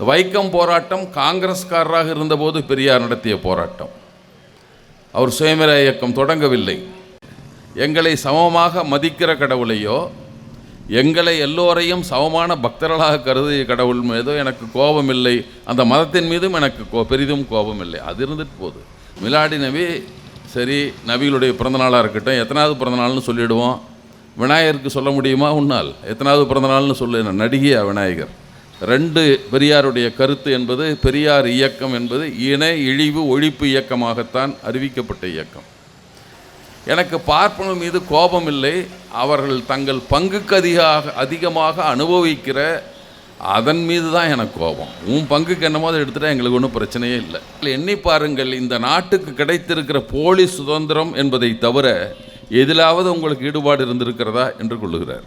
வைக்கம் போராட்டம் காங்கிரஸ்காரராக இருந்தபோது பெரியார் நடத்திய போராட்டம். அவர் சுயமர இயக்கம் தொடங்கவில்லை. எங்களை சமமாக மதிக்கிற கடவுளையோ எங்களை எல்லோரையும் சமமான பக்தர்களாக கருதிய கடவுள் மீதோ எனக்கு கோபம் இல்லை அந்த மதத்தின் மீதும் எனக்கு கோ பெரிதும் கோபம் இல்லை அது இருந்துட்டு போகுது. மிலாடி நபி சரி நபிகளுடைய பிறந்தநாளாக இருக்கட்டும் எத்தனாவது பிறந்தநாள்னு சொல்லிடுவோம். விநாயகருக்கு சொல்ல முடியுமா? உன்னால். எத்தனாவது பிறந்தநாள்னு சொல்லு நடிகையா விநாயகர்? ரெண்டு பெரியாருடைய கருத்து என்பது பெரியார் இயக்கம் என்பது இணை இழிவு ஒழிப்பு இயக்கமாகத்தான் அறிவிக்கப்பட்ட இயக்கம். எனக்கு பார்ப்பனர் மீது கோபம் இல்லை அவர்கள் தங்கள் பங்குக்கு அதிகாக அதிகமாக அனுபவிக்கிற அதன் மீது தான் எனக்கு கோபம். உன் பங்குக்கு என்னமோ அதை எடுத்துட்டா எங்களுக்கு ஒன்றும் பிரச்சனையே இல்லை எண்ணி பாருங்கள் இந்த நாட்டுக்கு கிடைத்திருக்கிற போலி சுதந்திரம் என்பதை தவிர எதிலாவது உங்களுக்கு ஈடுபாடு இருந்திருக்கிறதா என்று கொள்ளுகிறார்.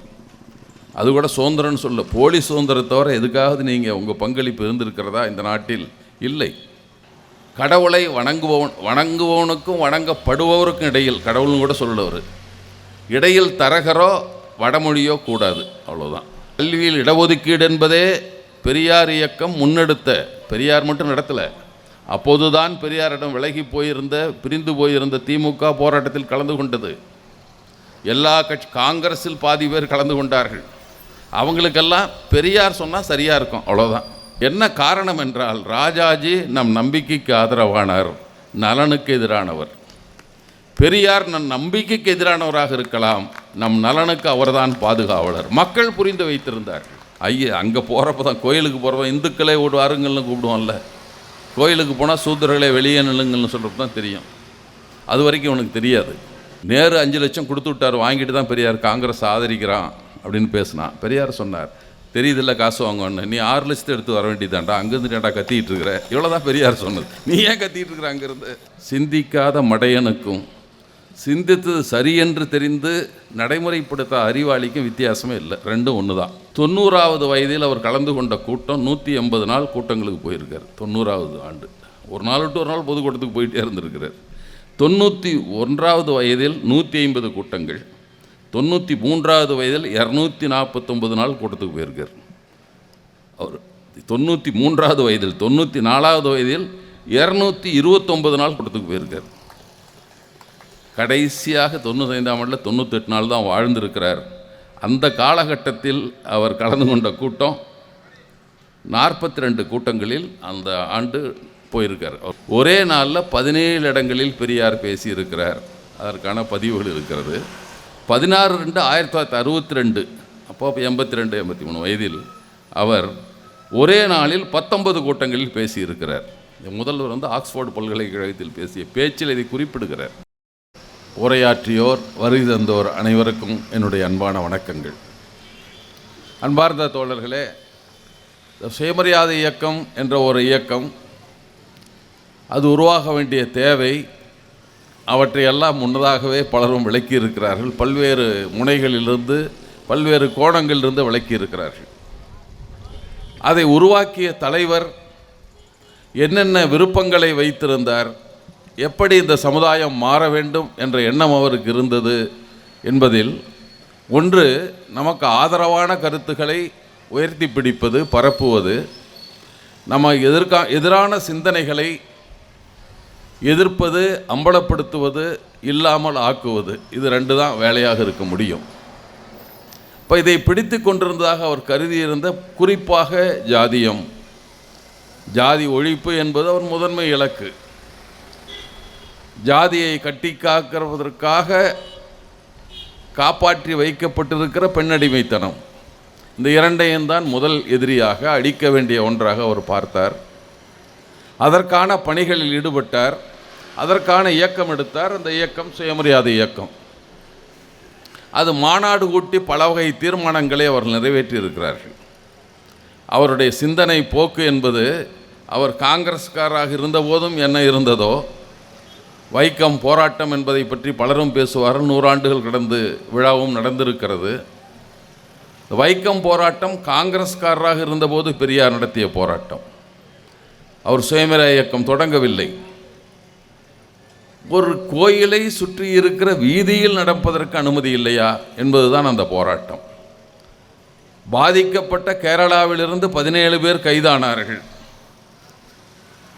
அது கூட சுதந்திரம்னு சொல்ல. போலி சுதந்திரம் தவிர எதுக்காவது நீங்கள் உங்கள் பங்களிப்பு இருந்திருக்கிறதா இந்த நாட்டில்? இல்லை. கடவுளை வணங்குபவன் வணங்குபவனுக்கும் வணங்கப்படுபவருக்கும் இடையில் கடவுள்னு கூட சொல்லவர் இடையில் தரகரோ வடமொழியோ கூடாது. அவ்வளோதான் கல்வியில் இடஒதுக்கீடு என்பதே பெரியார் இயக்கம் முன்னெடுத்த பெரியார் மட்டும் நடத்தலை. அப்போதுதான் பெரியாரிடம் விலகி போயிருந்த பிரிந்து போயிருந்த திமுக போராட்டத்தில் கலந்து கொண்டது. எல்லா கட்சி காங்கிரஸில் பாதி பேர் கலந்து கொண்டார்கள். அவங்களுக்கெல்லாம் பெரியார் சொன்னால் சரியாக இருக்கும் அவ்வளோதான் என்ன காரணம் என்றால் ராஜாஜி நம் நம்பிக்கைக்கு ஆதரவானார் நலனுக்கு எதிரானவர். பெரியார் நம் நம்பிக்கைக்கு எதிரானவராக இருக்கலாம் நம் நலனுக்கு அவர்தான் பாதுகாவலர். மக்கள் புரிந்து வைத்திருந்தார் ஐயா அங்கே போகிறப்ப தான் கோயிலுக்கு போகிறப்ப இந்துக்களே ஒரு வாருங்கள்னு கூப்பிடுவோம்ல. கோயிலுக்கு போனால் சூத்திரர்களே வெளியே நில்லுங்கள்னு சொல்கிறது தான் தெரியும். அது வரைக்கும் உனக்கு தெரியாது. நேரு அஞ்சு லட்சம் கொடுத்து விட்டார் வாங்கிட்டு தான் பெரியார் காங்கிரஸ் ஆதரிக்கிறான். அப்படின்னு பேசினான் பெரியார் சொன்னார் தெரியுதில்ல காசு வாங்கன்னு நீ ஆறு லட்சத்தை எடுத்து வர வேண்டியதாண்டா அங்கேருந்து ஏன்டா கத்திட்டு இருக்கிற? இவ்வளோ தான் பெரியார் சொன்னது. நீ ஏன் கத்திட்டு இருக்கிற அங்கேருந்து? சிந்திக்காத மடையனுக்கும் சிந்தித்தது சரியென்று தெரிந்து நடைமுறைப்படுத்த அறிவாளிக்கும் வித்தியாசமே இல்லை. ரெண்டும் ஒன்று தான் தொண்ணூறாவது வயதில் அவர் கலந்து கொண்ட கூட்டம் நூற்றி எண்பது நாள் கூட்டங்களுக்கு போயிருக்கார். தொண்ணூறாவது ஆண்டு. ஒரு நாள் விட்டு ஒரு நாள் பொதுக்கூட்டத்துக்கு போயிட்டே இருந்திருக்கிறார். தொண்ணூற்றி ஒன்றாவது வயதில் நூற்றி ஐம்பது கூட்டங்கள் தொண்ணூற்றி மூன்றாவது வயதில் இரநூத்தி நாற்பத்தொம்பது நாள் கூட்டத்துக்கு போயிருக்கார். அவர் தொண்ணூற்றி மூன்றாவது வயதில் தொண்ணூற்றி நாலாவது வயதில் இரநூத்தி இருபத்தொம்பது நாள் கூட்டத்துக்கு போயிருக்கார். கடைசியாக தொண்ணூத்தைந்தாம் ஆண்டில் தொண்ணூத்தெட்டு நாள் தான் வாழ்ந்திருக்கிறார். அந்த காலகட்டத்தில் அவர் கலந்து கொண்ட கூட்டம் நாற்பத்தி ரெண்டு கூட்டங்களில் அந்த ஆண்டு போயிருக்கார். ஒரே நாளில் பதினேழு இடங்களில் பெரியார் பேசியிருக்கிறார். அதற்கான பதிவுகள் இருக்கிறது. பதினாறு ரெண்டு ஆயிரத்தி தொள்ளாயிரத்தி அறுபத்தி ரெண்டு அப்போ எண்பத்தி ரெண்டு எண்பத்தி மூணு வயதில் அவர் ஒரே நாளில் பத்தொன்பது கூட்டங்களில் பேசியிருக்கிறார். முதல்வர் வந்து ஆக்ஸ்போர்டு பல்கலைக்கழகத்தில் பேசிய பேச்சில் இதை குறிப்பிடுகிறார். உரையாற்றியோர் வருகை தந்தோர் அனைவருக்கும் என்னுடைய அன்பான வணக்கங்கள். அன்பார்ந்த தோழர்களே சுயமரியாதை இயக்கம் என்ற ஒரு இயக்கம் அது உருவாக வேண்டிய தேவை அவற்றையெல்லாம் முன்னதாகவே பலரும் விளக்கி இருக்கிறார்கள் பல்வேறு முனைகளிலிருந்து பல்வேறு கோணங்களிலிருந்து விளக்கி இருக்கிறார்கள் அதை உருவாக்கிய தலைவர் என்னென்ன விருப்பங்களை வைத்திருந்தார் எப்படி இந்த சமுதாயம் மாற வேண்டும் என்ற எண்ணம் அவருக்கு இருந்தது என்பதில் ஒன்று நமக்கு ஆதரவான கருத்துக்களை உயர்த்தி பிடிப்பது பரப்புவது நம்ம எதிர்கா எதிரான சிந்தனைகளை எதிர்ப்பது அம்பலப்படுத்துவது இல்லாமல் ஆக்குவது இது ரெண்டு தான் வேலையாக இருக்க முடியும். இப்போ இதை பிடித்து கொண்டிருந்ததாக அவர் கருதியிருந்த குறிப்பாக ஜாதியம். ஜாதி ஒழிப்பு என்பது அவர் முதன்மை இலக்கு. ஜாதியை கட்டி காக்கிறதற்காக காப்பாற்றி வைக்கப்பட்டிருக்கிற பெண்ணடிமைத்தனம். இந்த இரண்டையும் தான் முதல் எதிரியாக அடிக்க வேண்டிய ஒன்றாக அவர் பார்த்தார். அதற்கான பணிகளில் ஈடுபட்டார். அதற்கான இயக்கம் எடுத்தார். அந்த இயக்கம் சுயமரியாதை இயக்கம். அது மாநாடு கூட்டி பல வகை தீர்மானங்களை அவர் நிறைவேற்றியிருக்கிறார்கள். அவருடைய சிந்தனை போக்கு என்பது அவர் காங்கிரஸ்காரராக இருந்தபோதும் என்ன இருந்ததோ வைக்கம் போராட்டம் என்பதை பற்றி பலரும் பேசுவார் நூறாண்டுகள் கடந்து விழாவும் நடந்திருக்கிறது. வைக்கம் போராட்டம் காங்கிரஸ்காரராக இருந்தபோது பெரியார் நடத்திய போராட்டம். அவர் சுயமர இயக்கம் தொடங்கவில்லை. ஒரு கோயிலை சுற்றி இருக்கிற வீதியில் நடப்பதற்கு அனுமதி இல்லையா என்பதுதான் அந்த போராட்டம். பாதிக்கப்பட்ட கேரளாவிலிருந்து பதினேழு பேர் கைதானார்கள்.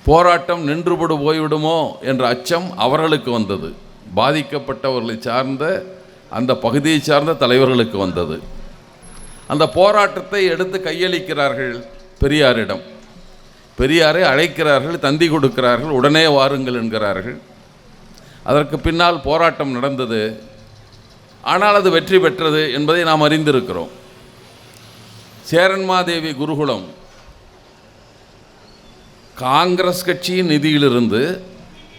போராட்டம் நின்றுபடு போய்விடுமோ என்ற அச்சம் அவர்களுக்கு வந்தது. பாதிக்கப்பட்டவர்களை சார்ந்த அந்த பகுதியை சார்ந்த தலைவர்களுக்கு வந்தது. அந்த போராட்டத்தை எடுத்து கையளிக்கிறார்கள் பெரியாரிடம். பெரியாரை அழைக்கிறார்கள் தந்தி கொடுக்கிறார்கள் உடனே வாருங்கள் என்கிறார்கள். அதற்கு பின்னால் போராட்டம் நடந்தது. ஆனால் அது வெற்றி பெற்றது என்பதை நாம் அறிந்திருக்கிறோம். சேரன்மாதேவி குருகுலம் காங்கிரஸ் கட்சியின் நிதியிலிருந்து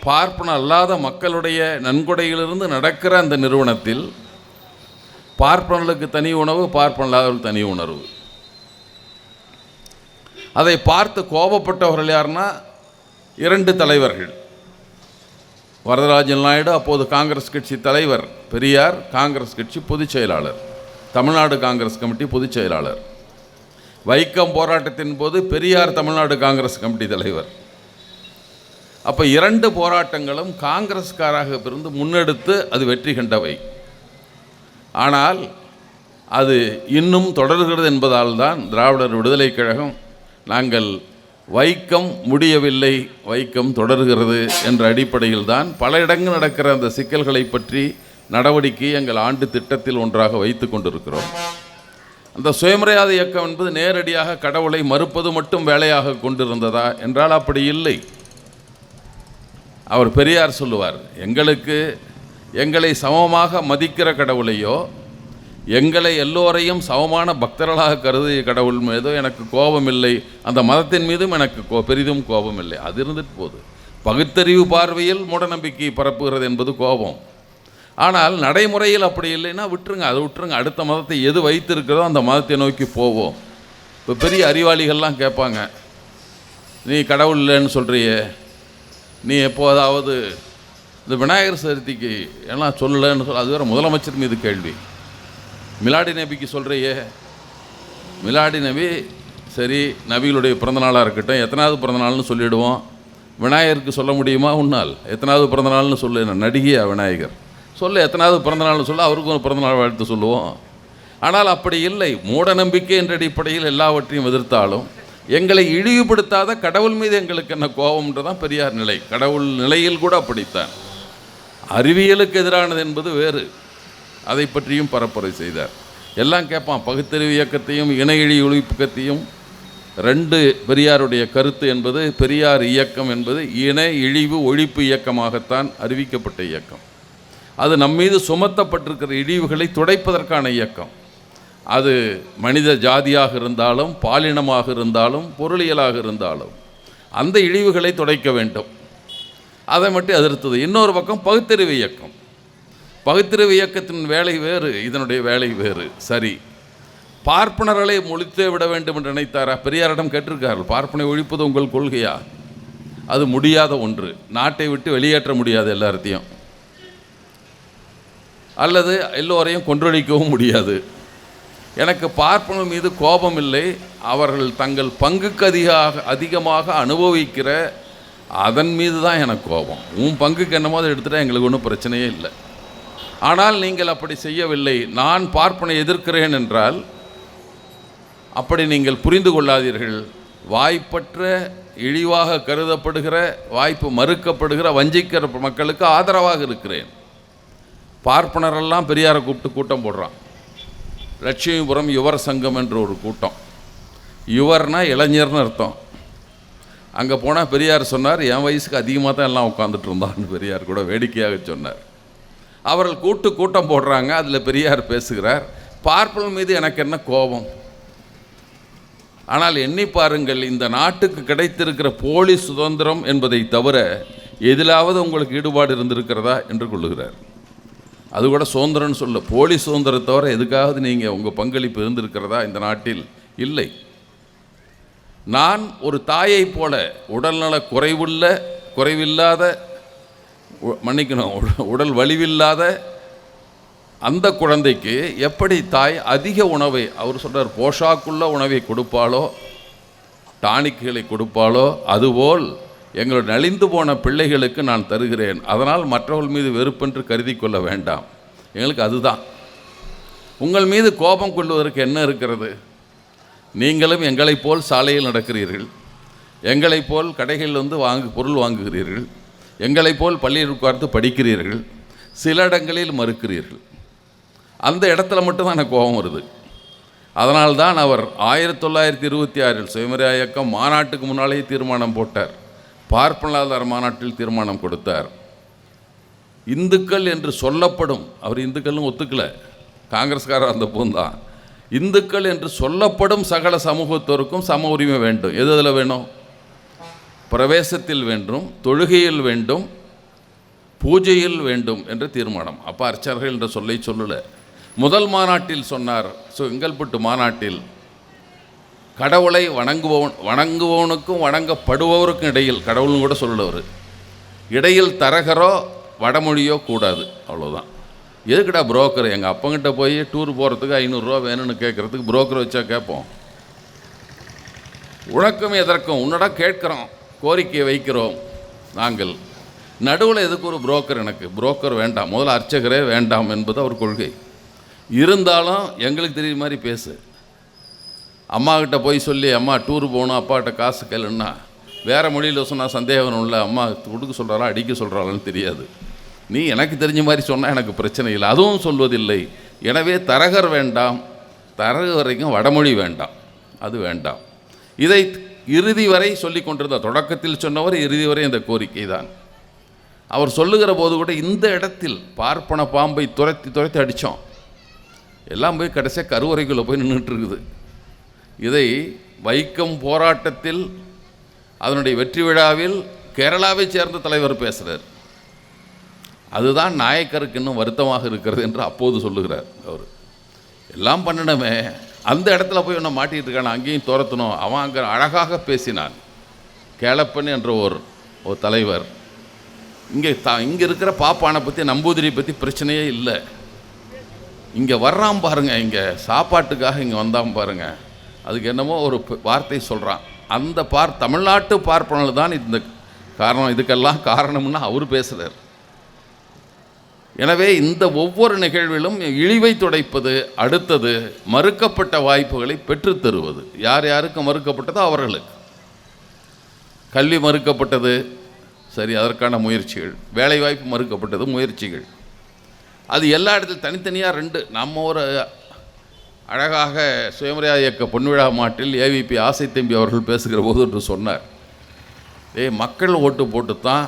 பார்ப்பன அல்லாத மக்களுடைய நன்கொடையிலிருந்து நடக்கிற அந்த நிறுவனத்தில் பார்ப்பனர்களுக்கு தனி உணவு பார்ப்பன தனி உணர்வு. அதை பார்த்து கோபப்பட்டவர்கள் யாருன்னா இரண்டு தலைவர்கள். வரதராஜன் நாயுடு அப்போது காங்கிரஸ் கட்சி தலைவர் பெரியார் காங்கிரஸ் கட்சி பொதுச் செயலாளர் தமிழ்நாடு காங்கிரஸ் கமிட்டி பொதுச் செயலாளர். வைக்கம் போராட்டத்தின் போது பெரியார் தமிழ்நாடு காங்கிரஸ் கமிட்டி தலைவர். அப்போ இரண்டு போராட்டங்களும் காங்கிரஸ்காராக இருந்து முன்னெடுத்து அது வெற்றி கண்டவை. ஆனால் அது இன்னும் தொடர்கிறது என்பதால் தான் திராவிடர் விடுதலைக் கழகம் நாங்கள் வைக்கம் முடியவில்லை வைக்கம் தொடர்கிறது என்ற அடிப்படையில் தான் பல இடங்கள் நடக்கிற அந்த சிக்கல்களை பற்றி நடவடிக்கை எங்கள் ஆண்டு திட்டத்தில் ஒன்றாக வைத்து கொண்டிருக்கிறோம். அந்த சுயமரியாதை இயக்கம் என்பது நேரடியாக கடவுளை மறுப்பது மட்டும் வேலையாக கொண்டிருந்ததா? என்றால் அப்படி இல்லை. அவர் பெரியார் சொல்லுவார் எங்களுக்கு எங்களை சமமாக மதிக்கிற கடவுளையோ எங்களை எல்லோரையும் சமமான பக்தர்களாக கருதிய கடவுள் மீதும் எனக்கு கோபம் இல்லை அந்த மதத்தின் மீதும் எனக்கு கோ பெரிதும் கோபம் இல்லை அது இருந்துட்டு போகுது. பகுத்தறிவு பார்வையில் மூடநம்பிக்கை பரப்புகிறது என்பது கோபம். ஆனால் நடைமுறையில் அப்படி இல்லைன்னா விட்டுருங்க அதை விட்டுருங்க. அடுத்த மதத்தை எது வைத்திருக்கிறதோ அந்த மதத்தை நோக்கி போவோம். இப்போ பெரிய அறிவாளிகள்லாம் கேட்பாங்க நீ கடவுள் இல்லைன்னு சொல்கிறியே நீ எப்போதாவது இந்த விநாயகர் சதுர்த்திக்கு எல்லாம் சொல்லலைன்னு சொல்ல அது வேறு முதலமைச்சர் மீது கேள்வி. மிலாடி நபிக்கு சொல்கிறையே மிலாடி நபி சரி நபிகளுடைய பிறந்தநாளாக இருக்கட்டும் எத்தனாவது பிறந்தநாள்னு சொல்லிவிடுவோம் விநாயகருக்கு சொல்ல முடியுமா? உன்னால். எத்தனாவது பிறந்தநாள்னு சொல்லு என்ன நடிகையா விநாயகர்? சொல்லு எத்தனாவது பிறந்தநாள்னு சொல்ல அவருக்கும் ஒரு பிறந்தநாள் வாழ்த்து சொல்லுவோம். ஆனால் அப்படி இல்லை. மூட நம்பிக்கை என்ற அடிப்படையில் எல்லாவற்றையும் எதிர்த்தாலும் எங்களை இழிவுபடுத்தாத கடவுள் மீது எங்களுக்கு என்ன கோபம்ன்றது தான் பெரியார் நிலை. கடவுள் நிலையில் கூட அப்படித்தான். அறிவியலுக்கு எதிரானது என்பது வேறு. அதை பற்றியும் பரப்புரை செய்தார். எல்லாம் கேட்பான். பகுத்தறிவு இயக்கத்தையும் இணையழி ஒழிப்புக்கத்தையும் ரெண்டு பெரியாருடைய கருத்து என்பது பெரியார் இயக்கம் என்பது இணை இழிவு ஒழிப்பு இயக்கமாகத்தான் அறிவிக்கப்பட்ட இயக்கம். அது நம்மீது சுமத்தப்பட்டிருக்கிற இழிவுகளை துடைப்பதற்கான இயக்கம். அது மனித ஜாதியாக இருந்தாலும் பாலினமாக இருந்தாலும் பொருளியலாக இருந்தாலும் அந்த இழிவுகளை துடைக்க வேண்டும். அதை மட்டும் எதிர்த்தது. இன்னொரு பக்கம் பகுத்தறிவு இயக்கம். பகுத்திரவு இயக்கத்தின் வேலை வேறு இதனுடைய வேலை வேறு. சரி. பார்ப்பனர்களை ஒழித்தே விட வேண்டும் என்று நினைத்தாரா? பெரியாரிடம் கேட்டிருக்கார்கள். பார்ப்பனை ஒழிப்பது உங்கள் கொள்கையா? அது முடியாத ஒன்று. நாட்டை விட்டு வெளியேற்ற முடியாது எல்லாத்தையும் அல்லது எல்லோரையும் கொன்றொழிக்கவும் முடியாது. எனக்கு பார்ப்பனர் மீது கோபம் இல்லை அவர்கள் தங்கள் பங்குக்கு அதிகமாக அதிகமாக அனுபவிக்கிற அதன் மீது தான் எனக்கு கோபம். உன் பங்குக்கு என்னமோ அதை எடுத்துகிட்டா எங்களுக்கு ஒன்றும் பிரச்சனையே இல்லை. ஆனால் நீங்கள் அப்படி செய்யவில்லை. நான் பார்ப்பனை எதிர்க்கிறேன் என்றால் அப்படி நீங்கள் புரிந்து கொள்ளாதீர்கள். வாய்ப்பற்ற இழிவாக கருதப்படுகிற வாய்ப்பு மறுக்கப்படுகிற வஞ்சிக்கிற மக்களுக்கு ஆதரவாக இருக்கிறேன். பார்ப்பனரெல்லாம் பெரியாரை கூப்பிட்டு கூட்டம் போடுறான். லட்சுமிபுரம் யுவர் சங்கம் என்ற ஒரு கூட்டம். யுவர்னா இளைஞர்னு அர்த்தம். அங்கே போனால் பெரியார் சொன்னார் என் வயசுக்கு அதிகமாக தான் எல்லாம் உட்காந்துட்டு இருந்தான்னு பெரியார் கூட வேடிக்கையாக சொன்னார். அவர்கள் கூட்டு கூட்டம் போடுறாங்க அதில் பெரியார் பேசுகிறார் பார்ப்பனன் மீது எனக்கு என்ன கோபம்? ஆனால் எண்ணி பாருங்கள் இந்த நாட்டுக்கு கிடைத்திருக்கிற போலி சுதந்திரம் என்பதை தவிர எதிலாவது உங்களுக்கு ஈடுபாடு இருந்திருக்கிறதா என்று கொள்ளுகிறார். அது கூட சுதந்திரம்னு சொல்ல போலி சுதந்திரம் தவிர எதுக்காவது நீங்கள் உங்கள் பங்களிப்பு இருந்திருக்கிறதா இந்த நாட்டில்? இல்லை. நான் ஒரு தாயைப் போல உடல்நல குறைவுள்ள குறைவில்லாத மன்னிக்கணும். உடல் வலிவில்லாத அந்த குழந்தைக்கு எப்படி தாய் அதிக உணவை அவர் சொல்கிறார் போஷாக்குள்ள உணவை கொடுப்பாளோ டானிக்குகளை கொடுப்பாளோ அதுபோல் எங்கள் நலிந்து போன பிள்ளைகளுக்கு நான் தருகிறேன். அதனால் மற்றவர்கள் மீது வெறுப்பென்று கருதி கொள்ள வேண்டாம். எங்களுக்கு அதுதான். உங்கள் மீது கோபம் கொள்வதற்கு என்ன இருக்கிறது? நீங்களும் எங்களைப் போல் சாலையில் நடக்கிறீர்கள். எங்களைப் போல் கடைகளில் வந்து வாங்கு பொருள் வாங்குகிறீர்கள். எங்களைப் போல் பள்ளியில் உட்கார்ந்து படிக்கிறீர்கள் சில இடங்களில் மறுக்கிறீர்கள். அந்த இடத்துல மட்டும்தான் எனக்கு கோபம் வருது. அதனால்தான் அவர் ஆயிரத்தி தொள்ளாயிரத்தி இருபத்தி ஆறில் சுயமரியா இயக்கம் மாநாட்டுக்கு முன்னாலேயே தீர்மானம் போட்டார். பார்ப்பனாதார மாநாட்டில் தீர்மானம் கொடுத்தார். இந்துக்கள் என்று சொல்லப்படும் அவர் இந்துக்கள்னு ஒத்துக்கல காங்கிரஸ்காரர் அந்த பூந்தான் இந்துக்கள் என்று சொல்லப்படும் சகல சமூகத்தோருக்கும் சம உரிமை வேண்டும். எது அதில் வேணும்? பிரவேசத்தில் வேண்டும் தொழுகையில் வேண்டும் பூஜையில் வேண்டும் என்ற தீர்மானம். அப்போ அர்ச்சகர்கள் என்ற சொல்லை சொல்லலை. முதல் மாநாட்டில் சொன்னார் செங்கல்பட்டு மாநாட்டில் கடவுளை வணங்குபவன் வணங்குபவனுக்கும் வணங்கப்படுபவருக்கும் இடையில் கடவுள்னு கூட சொல்லலவர் இடையில் தரகரோ வடமொழியோ கூடாது அவ்வளோதான் எதுக்குடா புரோக்கர்? எங்கள் அப்பங்கிட்ட போய் டூர் போகிறதுக்கு ஐநூறுரூவா வேணும்னு கேட்குறதுக்கு புரோக்கர் வச்சா கேட்போம் உனக்கும் எதற்கும் உன்னடா கேட்குறோம். கோரிக்கையை வைக்கிறோம். நாங்கள். நடுவில் எதுக்கு ஒரு புரோக்கர் எனக்கு? புரோக்கர் வேண்டாம். முதல்ல அர்ச்சகரே வேண்டாம் என்பது அவர் கொள்கை. இருந்தாலும் எங்களுக்கு தெரியுற மாதிரி பேசு. அம்மாக்கிட்ட போய் சொல்லி அம்மா டூர் போகணும் அப்பாகிட்ட காசு கேளுன்னா. வேறு மொழியில் சொன்னால் சந்தேகம் இல்லை. அம்மா கொடுக்க சொல்கிறாரா அடிக்க சொல்கிறாளான்னு தெரியாது. நீ எனக்கு தெரிஞ்ச மாதிரி சொன்னால் எனக்கு பிரச்சனை இல்லை. அதுவும் சொல்வதில்லை. எனவே தரகர் வேண்டாம். தரகு வரைக்கும் வடமொழி வேண்டாம். அது வேண்டாம். இதை இறுதி வரை சொல்லி கொண்டிருந்தார் தொடக்கத்தில் சொன்னவர் இறுதி வரை இந்த கோரிக்கை தான். அவர் சொல்லுகிற போது கூட இந்த இடத்தில் பார்ப்பன பாம்பை துரத்தி துரத்தி அடித்தோம் எல்லாம் போய் கடைசியாக கருவறைக்குள்ளே போய் நின்றுட்டு இருக்குது இதை வைக்கம் போராட்டத்தில் அதனுடைய வெற்றி விழாவில் கேரளாவை சேர்ந்த தலைவர் பேசுகிறார் அதுதான் நாயக்கருக்கு இன்னும் வருத்தமாக இருக்கிறது என்று அப்போது சொல்லுகிறார் அவர். எல்லாம் பண்ணணுமே அந்த இடத்துல போய் ஒன்று மாட்டிகிட்டு இருக்கான அங்கேயும் துரத்தணும். அவன் அங்கே அழகாக பேசினான். கேளப்பன் என்ற ஒரு ஒரு தலைவர். இங்கே த இங்கே இருக்கிற பாப்பானை பற்றி நம்பூதிரியை பற்றி பிரச்சனையே இல்லை. இங்கே வர்றான் பாருங்கள் இங்கே சாப்பாட்டுக்காக இங்கே வந்தான் பாருங்க. அதுக்கு என்னமோ ஒரு வார்த்தை சொல்கிறான் அந்த பார் தமிழ்நாட்டு பார்ப்பனால் தான் இந்த காரணம். இதுக்கெல்லாம் காரணம்னு அவர் பேசுகிறார் எனவே இந்த ஒவ்வொரு நிகழ்விலும் இழிவை துடைப்பது அடுத்தது மறுக்கப்பட்ட வாய்ப்புகளை பெற்றுத்தருவது யார் யாருக்கு மறுக்கப்பட்டதோ அவர்களுக்கு. கல்வி மறுக்கப்பட்டது சரி அதற்கான முயற்சிகள். வேலைவாய்ப்பு மறுக்கப்பட்டது முயற்சிகள். அது எல்லா இடத்துலையும் தனித்தனியாக ரெண்டு. நம்ம ஒரு அழகாக சுயமரியா இயக்க பொன்விழா மாட்டில் ஏவிபி ஆசை தம்பி அவர்கள் பேசுகிற போது என்று சொன்னார். ஏய் மக்கள் ஓட்டு போட்டு தான்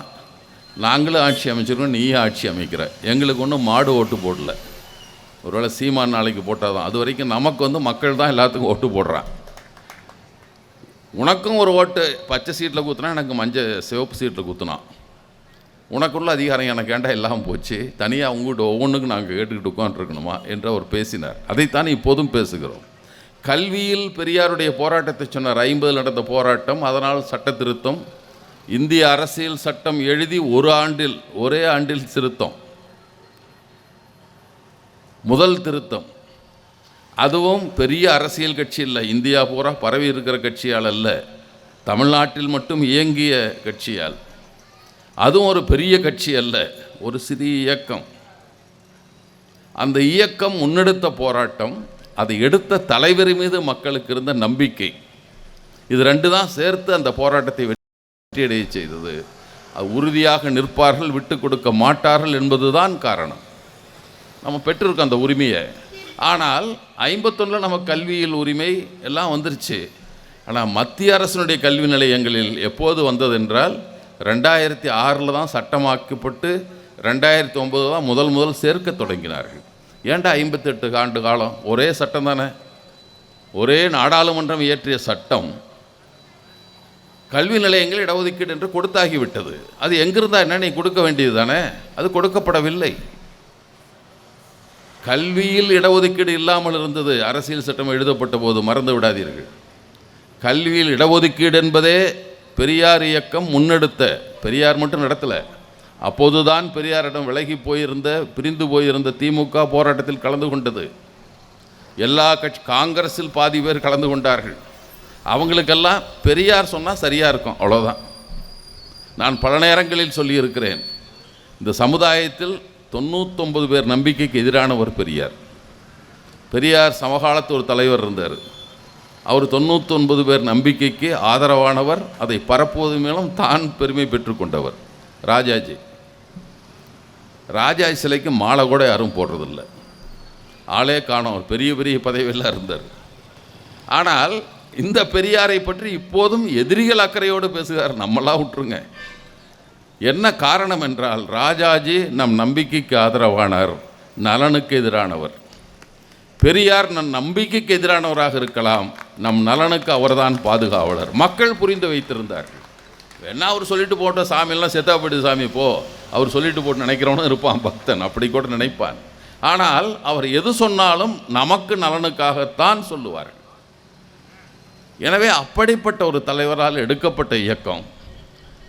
நாங்களும் ஆட்சி அமைச்சிருக்கோம் நீயும் ஆட்சி அமைக்கிற. எங்களுக்கு ஒன்றும் மாடு ஓட்டு போடல. ஒருவேளை சீமான் நாளைக்கு போட்டால் தான் அது வரைக்கும் நமக்கு வந்து மக்கள் தான் எல்லாத்துக்கும் ஓட்டு போடுறான். உனக்கும் ஒரு ஓட்டு பச்சை சீட்டில் குத்துனா எனக்கு மஞ்சள் சிவப்பு சீட்டில் குத்துனான். உனக்குள்ள அதிகாரம் எனக்கு ஏண்டா எல்லாம் போச்சு? தனியாக உங்கள்கிட்ட ஒவ்வொன்றுக்கும் நாங்கள் கேட்டுக்கிட்டு உட்காந்துருக்கணுமா என்று அவர் பேசினார். அதைத்தான் இப்போதும் பேசுகிறோம். கல்வியில் பெரியாருடைய போராட்டத்தை சொன்னார். ஐம்பதில் நடந்த போராட்டம் அதனால் சட்ட திருத்தம் இந்திய அரசியல் சட்டம் எழுதி ஒரு ஆண்டில் ஒரே ஆண்டில் திருத்தம். முதல் திருத்தம். அதுவும் பெரிய அரசியல் கட்சி இல்லை இந்தியா பூரா பரவி இருக்கிற கட்சியால் அல்ல தமிழ்நாட்டில் மட்டும் இயங்கிய கட்சியால். அதுவும் ஒரு பெரிய கட்சி அல்ல ஒரு சிறிய இயக்கம். அந்த இயக்கம் முன்னெடுத்த போராட்டம் அதை எடுத்த தலைவர் மீது மக்களுக்கு இருந்த நம்பிக்கை. இது ரெண்டு தான் சேர்த்து அந்த போராட்டத்தை வெற்றியடைய செய்தது. அது உறுதியாக நிற்பார்கள் விட்டு கொடுக்க மாட்டார்கள் என்பதுதான் காரணம். நம்ம பெற்றிருக்கோம் அந்த உரிமையை. ஆனால் ஐம்பத்தொன்னில் நம்ம கல்வியில் உரிமை எல்லாம் வந்துருச்சு. ஆனால் மத்திய அரசினுடைய கல்வி நிலையங்களில் எப்போது வந்ததென்றால் ரெண்டாயிரத்தி ஆறில் தான் சட்டமாக்கப்பட்டு ரெண்டாயிரத்தி ஒம்பது தான் முதல் முதல் சேர்க்க தொடங்கினார்கள். ஏன்டா ஐம்பத்தெட்டு ஆண்டு காலம்? ஒரே சட்டம் தானே? ஒரே நாடாளுமன்றம் இயற்றிய சட்டம். கல்வி நிலையங்கள் இடஒதுக்கீடு என்று கொடுத்தாகிவிட்டது. அது எங்கிருந்தா என்ன நீ கொடுக்க வேண்டியது தானே? அது கொடுக்கப்படவில்லை. கல்வியில் இடஒதுக்கீடு இல்லாமல் இருந்தது. அரசியல் சட்டம் எழுதப்பட்ட போது மறந்து விடாதீர்கள். கல்வியில் இடஒதுக்கீடு என்பதே பெரியார் இயக்கம் முன்னெடுத்த பெரியார் மட்டும் நடத்தலை. அப்போதுதான் பெரியாரிடம் விலகி போயிருந்த பிரிந்து போயிருந்த திமுக போராட்டத்தில் கலந்து கொண்டது. எல்லா கட்சி காங்கிரஸில் பாதி பேர் கலந்து கொண்டார்கள். அவங்களுக்கெல்லாம் பெரியார் சொன்னால் சரியாக இருக்கும் அவ்வளோதான் நான் பல நேரங்களில் சொல்லியிருக்கிறேன் இந்த சமுதாயத்தில் தொண்ணூத்தொம்பது பேர் நம்பிக்கைக்கு எதிரானவர் பெரியார். பெரியார் சமகாலத்து ஒரு தலைவர் இருந்தார். அவர் தொண்ணூத்தொன்பது பேர் நம்பிக்கைக்கு ஆதரவானவர் அதை பரப்புவது மேலும் தான் பெருமை பெற்றுக்கொண்டவர் ராஜாஜி. ராஜாஜி சிலைக்கு மாலை கூட யாரும் போடுறதில்ல. ஆளே காணோம் பெரிய பெரிய பதவியெல்லாம் இருந்தார். ஆனால் இந்த பெரியாரை பற்றி இப்போதும் எதிரிகள் அக்கறையோடு பேசுகிறார். நம்மளாம் விட்டுருங்க. என்ன காரணம் என்றால் ராஜாஜி நம் நம்பிக்கைக்கு ஆதரவானார். நலனுக்கு எதிரானவர். பெரியார் நம் நம்பிக்கைக்கு எதிரானவராக இருக்கலாம். நம் நலனுக்கு அவர்தான் பாதுகாவலர். மக்கள் புரிந்து வைத்திருந்தார்கள். வேணா அவர் சொல்லிட்டு போட்ட சாமியெல்லாம் செத்தாப்படி சாமி போ. அவர் சொல்லிட்டு போட்டு நினைக்கிறவனும் இருப்பான் பக்தன். அப்படி கூட நினைப்பான். ஆனால் அவர் எது சொன்னாலும் நமக்கு நலனுக்காகத்தான் சொல்லுவார்கள். எனவே அப்படிப்பட்ட ஒரு தலைவரால் எடுக்கப்பட்ட இயக்கம்.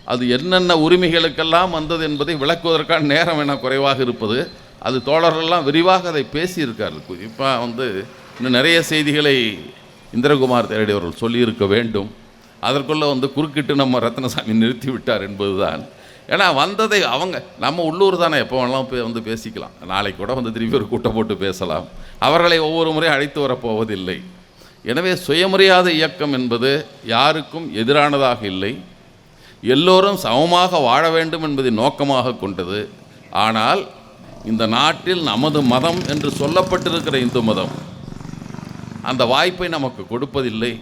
அது என்னென்ன உரிமைகளுக்கெல்லாம் வந்தது என்பதை விளக்குவதற்கான நேரம் என குறைவாக இருப்பது அது தோழர்கள்லாம் விரிவாக அதை பேசியிருக்கார்கள். குறிப்பாக வந்து இன்னும் நிறைய செய்திகளை இந்திரகுமார் தேரடி அவர்கள் சொல்லியிருக்க வேண்டும். அதற்குள்ளே வந்து குறுக்கிட்டு நம்ம ரத்னசாமி நிறுத்தி விட்டார் என்பதுதான். ஏன்னா வந்ததை அவங்க நம்ம உள்ளூர் தானே எப்போ வேணாலும் போய் வந்து பேசிக்கலாம். நாளைக்கு கூட வந்து திருப்பி ஒரு கூட்டம் போட்டு பேசலாம். அவர்களை ஒவ்வொரு முறையும் அழைத்து வரப்போவதில்லை. எனவே சுயமரியாதை இயக்கம் என்பது யாருக்கும் எதிரானதாக இல்லை. எல்லோரும் சமமாக வாழ வேண்டும் என்பதை நோக்கமாக கொண்டது. ஆனால் இந்த நாட்டில் நமது மதம் என்று சொல்லப்பட்டிருக்கிற இந்து மதம் அந்த வாய்ப்பை நமக்கு கொடுப்பதில்லை.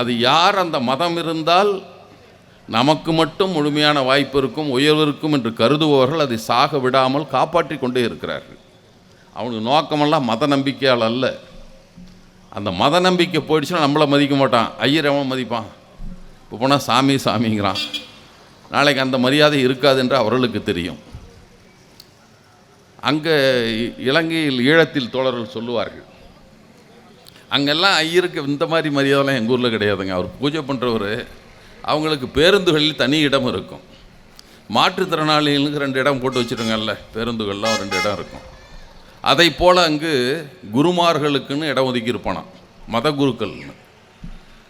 அது யார் அந்த மதம் இருந்தால் நமக்கு மட்டும் முழுமையான வாய்ப்பு இருக்கும் உயர்விருக்கும் என்று கருதுபவர்கள் அதை சாக விடாமல் காப்பாற்றி கொண்டே இருக்கிறார்கள். அவனுக்கு நோக்கமெல்லாம் மத நம்பிக்கையால் அல்ல. அந்த மத நம்பிக்கை போயிடுச்சுன்னா நம்மளை மதிக்க மாட்டான். ஐயரவன் மதிப்பான்? இப்போ போனால் சாமி சாமிங்கிறான். நாளைக்கு அந்த மரியாதை இருக்காது என்று அவர்களுக்கு தெரியும். அங்கே இ- இலங்கையில் ஈழத்தில் தோழர்கள் சொல்லுவார்கள். அங்கெல்லாம் ஐயருக்கு இந்த மாதிரி மரியாதைலாம் எங்கள் ஊரில் கிடையாதுங்க. அவர் பூஜை பண்ணுறவர் அவங்களுக்கு பேருந்துகளில் தனி இடம் இருக்கும். மாற்றுத்திறனாளிகளுக்கு ரெண்டு இடம் போட்டு வச்சுருங்கல்ல பேருந்துகள்லாம் ரெண்டு இடம் இருக்கும். அதை போல் அங்கு குருமார்களுக்குன்னு இடம் ஒதுக்கி இருப்பானாம் மத குருக்கள்னு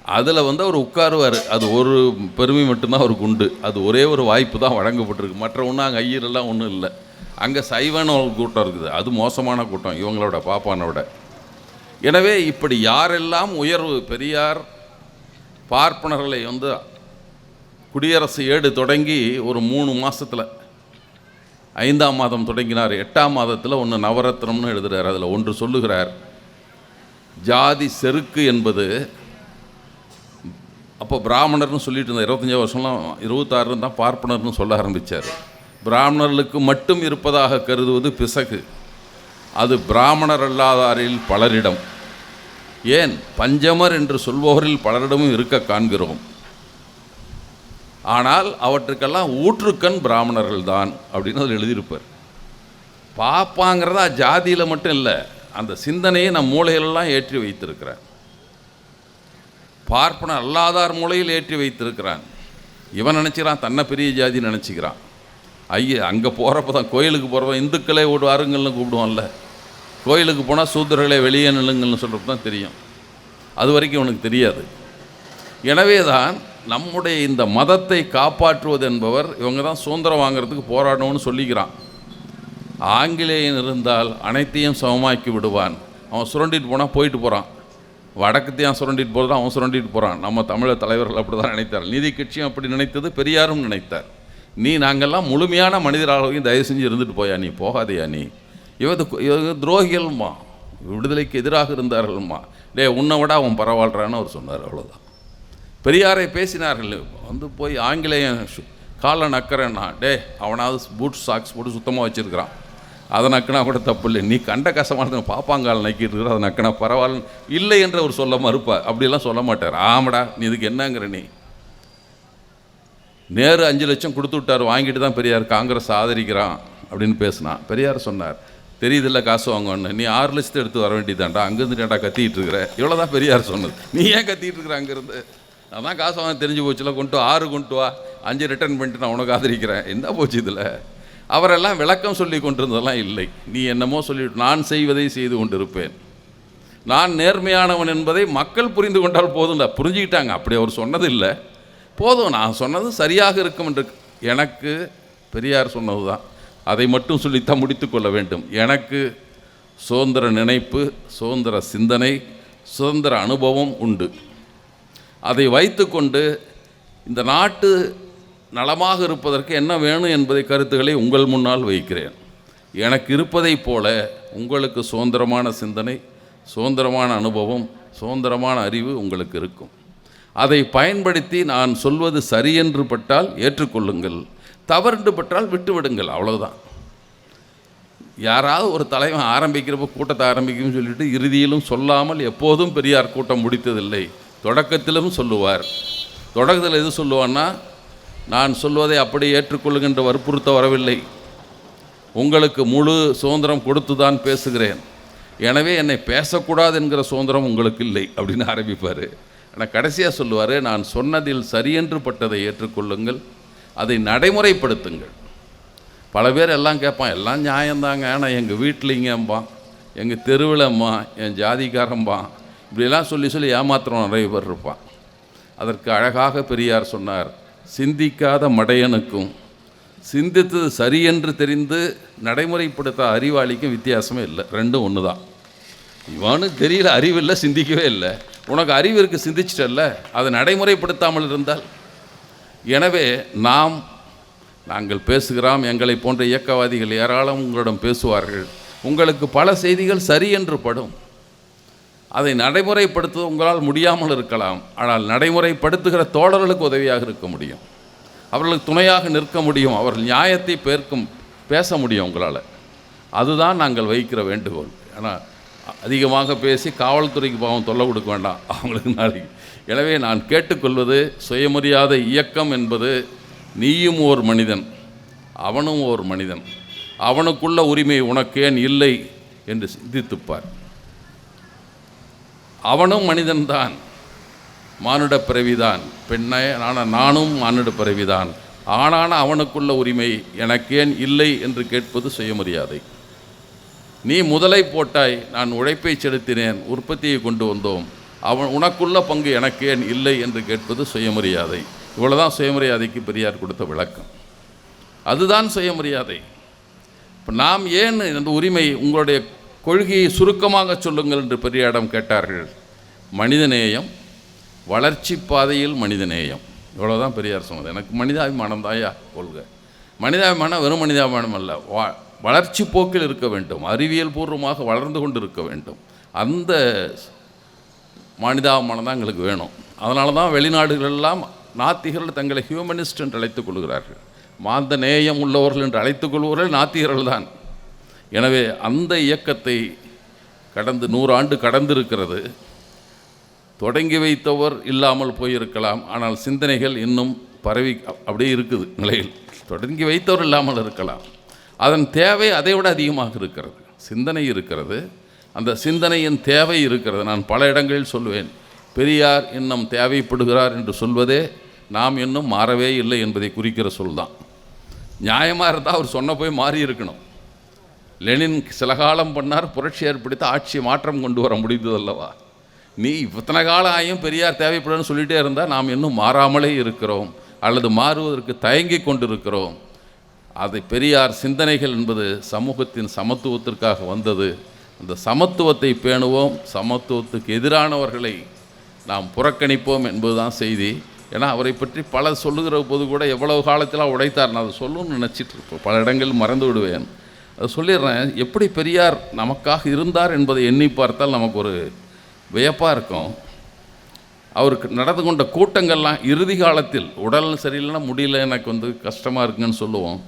அதில் வந்து அவர் உட்காருவார். அது ஒரு பெருமை மட்டும்தான் அவருக்கு உண்டு. அது ஒரே ஒரு வாய்ப்பு தான் வழங்கப்பட்டிருக்கு. மற்ற ஒன்றும் அங்கே ஐயரெல்லாம் ஒன்றும் இல்லை. அங்கே சைவன்னு ஒரு கூட்டம் இருக்குது. அது மோசமான கூட்டம். இவங்களோட பாப்பானோட. எனவே இப்படி யாரெல்லாம் உயர்வு பெரியார் பார்ப்பனர்களை வந்து குடியரசு ஏடு தொடங்கி ஒரு மூணு மாதத்தில் ஐந்தாம் மாதம் தொடங்கினார். எட்டாம் மாதத்தில் ஒன்று நவரத்னம்னு எழுதுகிறார் அதில் ஒன்று சொல்லுகிறார். ஜாதி செருக்கு என்பது அப்போ பிராமணர்னு சொல்லிட்டு இருந்த இருபத்தஞ்சா வருஷம்லாம் இருபத்தாறு தான் பார்ப்பனர்னு சொல்ல ஆரம்பித்தார் பிராமணர்களுக்கு மட்டும் இருப்பதாக கருதுவது பிசகு. அது பிராமணர் அல்லாதாரில் பலரிடம். ஏன்? பஞ்சமர் என்று சொல்பவரில் பலரிடமும் இருக்க காண்கிறோம். ஆனால் அவற்றுக்கெல்லாம் ஊற்றுக்கண் பிராமணர்கள் தான் அப்படின்னு அதில் எழுதியிருப்பார். பாப்பாங்கிறதா ஜாதியில் மட்டும் இல்லை அந்த சிந்தனையை நம் மூளைகளெல்லாம் ஏற்றி வைத்திருக்கிறான் பார்ப்பன அல்லாதார் மூலையில் ஏற்றி வைத்திருக்கிறான். இவன் நினச்சிக்கிறான் தன்னை பெரிய ஜாதி நினச்சிக்கிறான். ஐய அங்கே போகிறப்ப தான் கோயிலுக்கு போகிறப்ப இந்துக்களே ஒரு வாருங்கள்னு கூப்பிடுவான்ல. கோயிலுக்கு போனால் சூத்திரர்களே வெளியே நில்லுங்கள்னு சொல்கிறப்ப தான் தெரியும். அது வரைக்கும் அவனுக்கு தெரியாது. எனவே தான் நம்முடைய இந்த மதத்தை காப்பாற்றுவது என்பவர் இவங்க தான் சுதந்திரம் வாங்குறதுக்கு போராடணும்னு சொல்லிக்கிறான். ஆங்கிலேயன் இருந்தால் அனைத்தையும் சமமாக்கி விடுவான். அவன் சுரண்டிட்டு போனால் போயிட்டு போகிறான் வடக்கத்தையும் சுரண்டிட்டு போகிறது அவன் சுரண்டிட்டு போகிறான் நம்ம தமிழர் தலைவர்கள் அப்படி தான் நினைத்தார் நீதி கட்சியும் அப்படி நினைத்தது பெரியாரும் நினைத்தார். நீ நாங்கள்லாம் முழுமையான மனிதராகவும் தயவு செஞ்சு இருந்துட்டு போயா நீ? போகாதையா நீ? இவது இவங்க துரோகிகள்மா. விடுதலைக்கு எதிராக இருந்தார்கள்மா. டே உன்னை விட அவன் பரவாயில்றான்னு அவர் சொன்னார் அவ்வளோதான் பெரியாரை பேசினார்கள். வந்து போய் ஆங்கிலேயன் காலை நக்கிறேன்னா டே அவனாவது பூட் சாக்ஸ் போட்டு சுத்தமாக வச்சுருக்கிறான். அதை நக்கினா கூட தப்பு இல்லை. நீ கண்ட கசமானது பாப்பாங்கால் நக்கிட்டு இருக்கிற அதை நக்கினா பரவாயில்ல இல்லை என்று அவர் சொல்ல மறுப்பார். அப்படிலாம் சொல்ல மாட்டார். ஆமாடா நீ இதுக்கு என்னங்கிற நீ? நேரு அஞ்சு லட்சம் கொடுத்து விட்டார். வாங்கிட்டு தான் பெரியார் காங்கிரஸ் ஆதரிக்கிறான் அப்படின்னு பேசினான் பெரியார் சொன்னார் தெரியுதில்ல காசு வாங்கன்னு நீ ஆறு லட்சத்தை எடுத்து வர வேண்டியதாண்டா அங்கேருந்து ஏன்டா கத்திட்டு இருக்கிற? இவ்வளோ தான் பெரியார் சொன்னது. நீ ஏன் கத்திட்டு இருக்கிற அங்கேருந்து? அதான் காசு வாங்க தெரிஞ்சு போச்சுல கொண்டு ஆறு கொண்டு வா அஞ்சு ரிட்டர்ன் பண்ணிட்டு நான் உனக்கு ஆதரிக்கிறேன். என்ன போச்சு இதில்? அவரெல்லாம் விளக்கம் சொல்லி கொண்டிருந்ததெல்லாம் இல்லை. நீ என்னமோ சொல்லி நான் செய்வதை செய்து கொண்டிருப்பேன். நான் நேர்மையானவன் என்பதை மக்கள் புரிந்து கொண்டால் போதும்ல புரிஞ்சுக்கிட்டாங்க. அப்படி அவர் சொன்னது இல்லை போதும் நான் சொன்னது சரியாக இருக்கும் என்று எனக்கு பெரியார் சொன்னது தான் அதை மட்டும் சொல்லித்தான் முடித்துக்கொள்ள வேண்டும். எனக்கு சுதந்திர நினைப்பு சுதந்திர சிந்தனை சுதந்திர அனுபவம் உண்டு. அதை வைத்துக்கொண்டு இந்த நாட்டு நலமாக இருப்பதற்கு என்ன வேணும் என்பதை கருத்துக்களை உங்கள் முன்னால் வைக்கிறேன். எனக்கு இருப்பதைப் போல உங்களுக்கு சுதந்திரமான சிந்தனை சுதந்திரமான அனுபவம் சுதந்திரமான அறிவு உங்களுக்கு இருக்கும். அதை பயன்படுத்தி நான் சொல்வது சரியென்று பட்டால் ஏற்றுக்கொள்ளுங்கள். தவறுண்டு பட்டால் விட்டுவிடுங்கள் அவ்வளோதான் யாராவது ஒரு தலைவன் ஆரம்பிக்கிறப்ப கூட்டத்தை ஆரம்பிக்கும்னு சொல்லிட்டு இறுதியிலும் சொல்லாமல் எப்போதும் பெரியார் கூட்டம் முடித்ததில்லை. தொடக்கத்திலும் சொல்லுவார். தொடக்கத்தில் எது சொல்லுவான்னா நான் சொல்வதை அப்படி ஏற்றுக்கொள்ளுகின்ற வற்புறுத்த வரவில்லை. உங்களுக்கு முழு சுதந்திரம் கொடுத்து தான் பேசுகிறேன். எனவே என்னை பேசக்கூடாது என்கிற சுதந்திரம் உங்களுக்கு இல்லை அப்படின்னு ஆரம்பிப்பார். ஆனால் கடைசியாக சொல்லுவார் நான் சொன்னதில் சரியென்று பட்டதை ஏற்றுக்கொள்ளுங்கள் அதை நடைமுறைப்படுத்துங்கள். பல பேர் எல்லாம் கேட்பான் எல்லாம் நியாயம்தாங்க ஆனால் எங்கள் வீட்டிலிங்கம்பான் எங்கள் தெருவிலம்மா என் ஜாதிக்காரம்பான் இப்படிலாம் சொல்லி சொல்லி ஏமாத்திரம் நிறைய பேர் இருப்பான். அதற்கு அழகாக பெரியார் சொன்னார் சிந்திக்காத மடையனுக்கும் சிந்தித்தது சரியென்று தெரிந்து நடைமுறைப்படுத்த அறிவாளிக்கும் வித்தியாசமே இல்லை. ரெண்டும் ஒன்று தான். இவனுக்கு தெரியல அறிவில்லை சிந்திக்கவே இல்லை. உனக்கு அறிவு இருக்கு சிந்திச்சிட்டல்ல அதை நடைமுறைப்படுத்தாமல் இருந்தால்? எனவே நாம் நாங்கள் பேசுகிறோம் எங்களை போன்ற இயக்கவாதிகள் ஏராளம் உங்களிடம் பேசுவார்கள். உங்களுக்கு பல செய்திகள் சரி என்று படும். அதை நடைமுறைப்படுத்த உங்களால் முடியாமல் இருக்கலாம். ஆனால் நடைமுறைப்படுத்துகிற தோழர்களுக்கு உதவியாக இருக்க முடியும். அவர்களுக்கு துணையாக நிற்க முடியும். அவர்கள் நியாயத்தை பேர்க்கும் பேச முடியும் உங்களால். அதுதான் நாங்கள் வைக்கிற வேண்டுகோள். ஆனால் அதிகமாக பேசி காவல்துறைக்கு பாவம் தொல்லை கொடுக்க வேண்டாம். அவங்களுக்கு நாளைக்கு. எனவே நான் கேட்டுக்கொள்வது சுயமரியாதை இயக்கம் என்பது நீயும் ஓர் மனிதன் அவனும் ஓர் மனிதன். அவனுக்குள்ள உரிமை உனக்கேன் இல்லை என்று சிந்தித்துப்பார். அவனும் மனிதன்தான். மானுட பிறவிதான். பெண்ணை ஆனால் நானும் மானுட பிறவிதான். ஆனான அவனுக்குள்ள உரிமை எனக்கேன் இல்லை என்று கேட்பது சுயமரியாதை நீ முதலை போட்டாய் நான் உழைப்பை செலுத்தினேன் உற்பத்தியை கொண்டு வந்தோம். அவன் உனக்குள்ள பங்கு எனக்கேன் இல்லை என்று கேட்பது சுயமரியாதை இவ்வளோதான் சுயமரியாதைக்கு பெரியார் கொடுத்த விளக்கம். அதுதான் சுயமரியாதை இப்போ நாம் ஏன் இந்த உரிமை உங்களுடைய கொள்கையை சுருக்கமாக சொல்லுங்கள் என்று பெரியாரிடம் கேட்டார்கள். மனிதநேயம் வளர்ச்சி பாதையில் மனிதநேயம் இவ்வளோதான் பெரியார் சொன்னது. எனக்கு மனிதாபிமானம் தாயா கொள்கை. மனிதாபிமானம் வெறும் மனிதாபிமானம் அல்ல. வா வளர்ச்சி போக்கில் இருக்க வேண்டும். அறிவியல் பூர்வமாக வளர்ந்து கொண்டு இருக்க வேண்டும். அந்த மனிதாபிமானம் தான் எங்களுக்கு வேணும். அதனால தான் வெளிநாடுகளெல்லாம் நாத்திகர்கள் தங்களை ஹியூமனிஸ்ட் என்று அழைத்துக் கொள்கிறார்கள். மாந்த நேயம் உள்ளவர்கள் என்று அழைத்துக் கொள்பவர்கள் நாத்திகர்கள் தான். எனவே அந்த இயக்கத்தை கடந்து நூறாண்டு கடந்திருக்கிறது. தொடங்கி வைத்தவர் இல்லாமல் போயிருக்கலாம். ஆனால் சிந்தனைகள் இன்னும் பரவி அப்படியே இருக்குது நிலையில். தொடங்கி வைத்தவர் இல்லாமல் இருக்கலாம். அதன் தேவை அதை விட அதிகமாக இருக்கிறது. சிந்தனை இருக்கிறது. அந்த சிந்தனையின் தேவை இருக்கிறது. நான் பல இடங்களில் சொல்வேன் பெரியார் இன்னும் தேவைப்படுகிறார் என்று சொல்வதே நாம் இன்னும் மாறவே இல்லை என்பதை குறிக்கிற சொல் தான் நியாயமாக இருந்தால் அவர் சொன்ன போய் மாறி இருக்கணும் லெனின் சில காலம் பண்ணார் புரட்சி ஏற்படுத்தி ஆட்சி மாற்றம் கொண்டு வர முடிந்தது அல்லவா நீ இத்தனை காலம் ஆயும் பெரியார் தேவைப்படுன்னு சொல்லிகிட்டே இருந்தால் நாம் இன்னும் மாறாமலே இருக்கிறோம் அல்லது மாறுவதற்கு தயங்கி கொண்டிருக்கிறோம். அது பெரியார் சிந்தனைகள் என்பது சமூகத்தின் சமத்துவத்திற்காக வந்தது. அந்த சமத்துவத்தை பேணுவோம் சமத்துவத்துக்கு எதிரானவர்களை நாம் புறக்கணிப்போம் என்பதுதான் செய்தி. ஏன்னா அவரை பற்றி பல சொல்லுகிற போது கூட எவ்வளவு காலத்தில் உடைத்தார் நான் அதை சொல்லணும்னு நினச்சிட்டு இருப்பேன். பல இடங்களில் மறந்து விடுவேன். சொல்லிடுறேன். எப்படி பெரியார் நமக்காக இருந்தார் என்பதை எண்ணி பார்த்தால் நமக்கு ஒரு வியப்பாக இருக்கும். அவருக்கு நடந்து கொண்ட கூட்டங்கள்லாம் இறுதி காலத்தில் உடல் சரியில்லைன்னா முடியல எனக்கு வந்து கஷ்டமாக இருக்குங்கன்னு சொல்லுவோம்.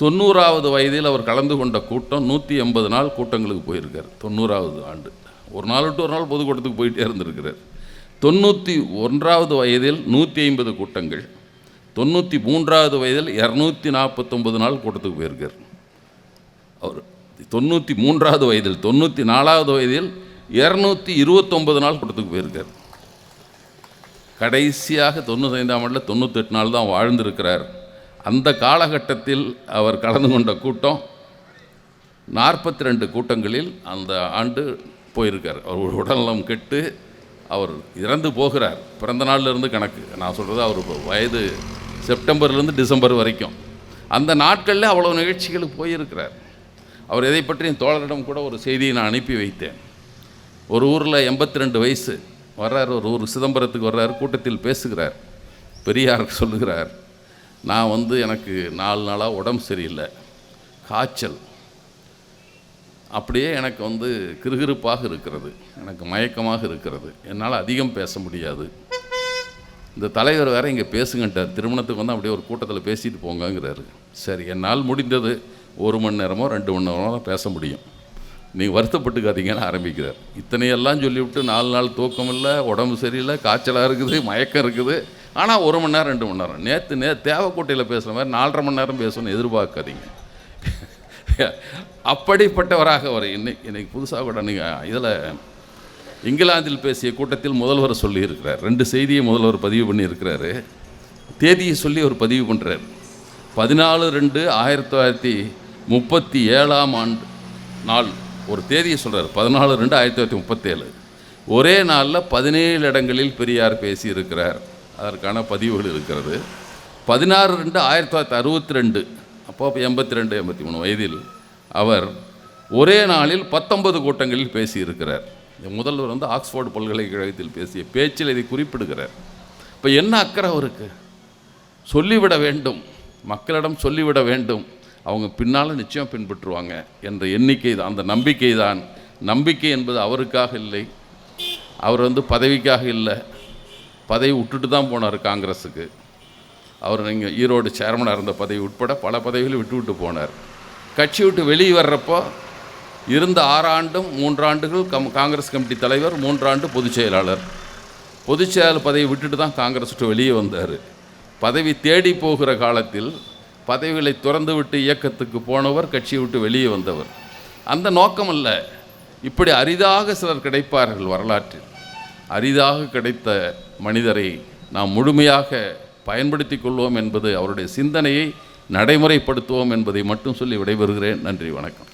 தொண்ணூறாவது வயதில் அவர் கலந்து கொண்ட கூட்டம் நூற்றி எண்பது நாள் கூட்டங்களுக்கு போயிருக்கார். தொண்ணூறாவது ஆண்டு. ஒரு நாள் விட்டு ஒரு நாள் பொதுக்கூட்டத்துக்கு போயிட்டே இருந்திருக்கிறார். தொண்ணூற்றி ஒன்றாவது வயதில் நூற்றி ஐம்பது கூட்டங்கள். தொண்ணூற்றி மூன்றாவது வயதில் இரநூத்தி நாற்பத்தொம்பது நாள் கூட்டத்துக்கு போயிருக்கார். அவர் தொண்ணூற்றி மூன்றாவது வயதில் தொண்ணூற்றி நாலாவது வயதில் இரநூத்தி இருபத்தொம்பது நாள் கூட்டத்துக்கு போயிருக்கார். கடைசியாக தொண்ணூத்தைந்தாம் ஆண்டில் தொண்ணூத்தெட்டு நாள் தான் வாழ்ந்திருக்கிறார். அந்த காலகட்டத்தில் அவர் கலந்து கொண்ட கூட்டம் நாற்பத்தி ரெண்டு கூட்டங்களில் அந்த ஆண்டு போயிருக்கார். அவர் உடல்நலம் கெட்டு அவர் இறந்து போகிறார். பிறந்த நாள்ல இருந்து கணக்கு. நான் சொல்கிறது அவர் வயது செப்டம்பர்லேருந்து டிசம்பர் வரைக்கும். அந்த நாட்களில் அவ்வளோ நிகழ்ச்சிகளுக்கு போயிருக்கிறார். அவர் எதை பற்றி என் தோழரிடம் கூட ஒரு செய்தியை நான் அனுப்பி வைத்தேன். ஒரு ஊரில் எண்பத்தி ரெண்டு வயசு வர்றார் ஒரு ஊர் சிதம்பரத்துக்கு வர்றார் கூட்டத்தில் பேசுகிறார் பெரியார் சொல்லுகிறார் நான் வந்து எனக்கு நாலு நாளாக உடம்பு சரியில்லை காய்ச்சல். அப்படியே எனக்கு வந்து கிறுகிறுப்பாக இருக்கிறது எனக்கு மயக்கமாக இருக்கிறது என்னால் அதிகம் பேச முடியாது. இந்த தலைவர் வேறு இங்கே பேசுங்கன்ட்டார் திருமணத்துக்கு வந்து அப்படியே ஒரு கூட்டத்தில் பேசிட்டு போங்கங்கிறாரு. சரி என்னால் முடிந்தது ஒரு மணி நேரமோ ரெண்டு மணி நேரமோ தான் பேச முடியும். நீங்கள் வருத்தப்பட்டுக்காதீங்கன்னு ஆரம்பிக்கிறார் இத்தனையெல்லாம் சொல்லிவிட்டு நாலு நாள் தூக்கம் இல்லை உடம்பு சரியில்லை காய்ச்சலாக இருக்குது மயக்கம் இருக்குது. ஆனால் ஒரு மணி நேரம் ரெண்டு மணி நேரம். நேற்று நே தேவக்கோட்டையில் பேசுகிற மாதிரி நாலரை மணி நேரம் பேசணும்னு எதிர்பார்க்காதீங்க. அப்படிப்பட்டவராக அவர் இன்னைக்கு இன்னைக்கு புதுசாக கூட நீங்கள் இதில் இங்கிலாந்தில் பேசிய கூட்டத்தில் முதல்வர் சொல்லியிருக்கிறார். ரெண்டு செய்தியை முதல்வர் பதிவு பண்ணியிருக்கிறாரு. தேதியை சொல்லி அவர் பதிவு பண்ணுறாரு பதினாலு ரெண்டு ஆயிரத்தி தொள்ளாயிரத்தி முப்பத்தி ஏழாம் ஆண்டு நாள். ஒரு தேதியை சொல்கிறார் பதினாலு ரெண்டு ஆயிரத்தி தொள்ளாயிரத்தி முப்பத்தேழு. ஒரே நாளில் பதினேழு இடங்களில் பெரியார் பேசியிருக்கிறார். அதற்கான பதிவுகள் இருக்கிறது. பதினாறு ரெண்டு ஆயிரத்தி தொள்ளாயிரத்தி அறுபத்தி ரெண்டு அப்போ எண்பத்தி ரெண்டு எண்பத்தி மூணு வயதில் அவர் ஒரே நாளில் பத்தொன்பது கூட்டங்களில் பேசியிருக்கிறார். முதல்வர் வந்து ஆக்ஸ்போர்டு பல்கலைக்கழகத்தில் பேசிய பேச்சில் இதை குறிப்பிடுகிறார். இப்போ என்ன அக்கறை அவருக்கு? சொல்லிவிட வேண்டும். மக்களிடம் சொல்லிவிட வேண்டும். அவங்க பின்னால் நிச்சயம் பின்பற்றுவாங்க என்ற எண்ணிக்கை தான் அந்த நம்பிக்கை தான் நம்பிக்கை என்பது அவருக்காக இல்லை. அவர் வந்து பதவிக்காக இல்லை. பதவி விட்டுட்டு தான் போனார் காங்கிரஸுக்கு. அவர் நீங்கள் ஈரோடு சேர்மனாக இருந்த பதவி உட்பட பல பதவிகளை விட்டு விட்டு போனார். கட்சி விட்டு வெளியே வர்றப்போ இருந்த ஆறாண்டும் மூன்றாண்டுகள் கம் காங்கிரஸ் கமிட்டி தலைவர் மூன்றாண்டு பொதுச் செயலாளர். பொதுச் செயலாளர் பதவி விட்டுட்டு தான் காங்கிரஸ் விட்டு வெளியே வந்தார். பதவி தேடி போகிற காலத்தில் பதவிகளை துறந்துவிட்டு இயக்கத்துக்கு போனவர் கட்சியை விட்டு வெளியே வந்தவர். அந்த நோக்கம் அல்ல இப்படி அரிதாக சிலர் கிடைப்பார்கள் வரலாற்றில். அரிதாக கிடைத்த மனிதரை நாம் முழுமையாக பயன்படுத்தி கொள்வோம் என்பது அவருடைய சிந்தனையை நடைமுறைப்படுத்துவோம் என்பதை மட்டும் சொல்லி விடைபெறுகிறேன். நன்றி வணக்கம்.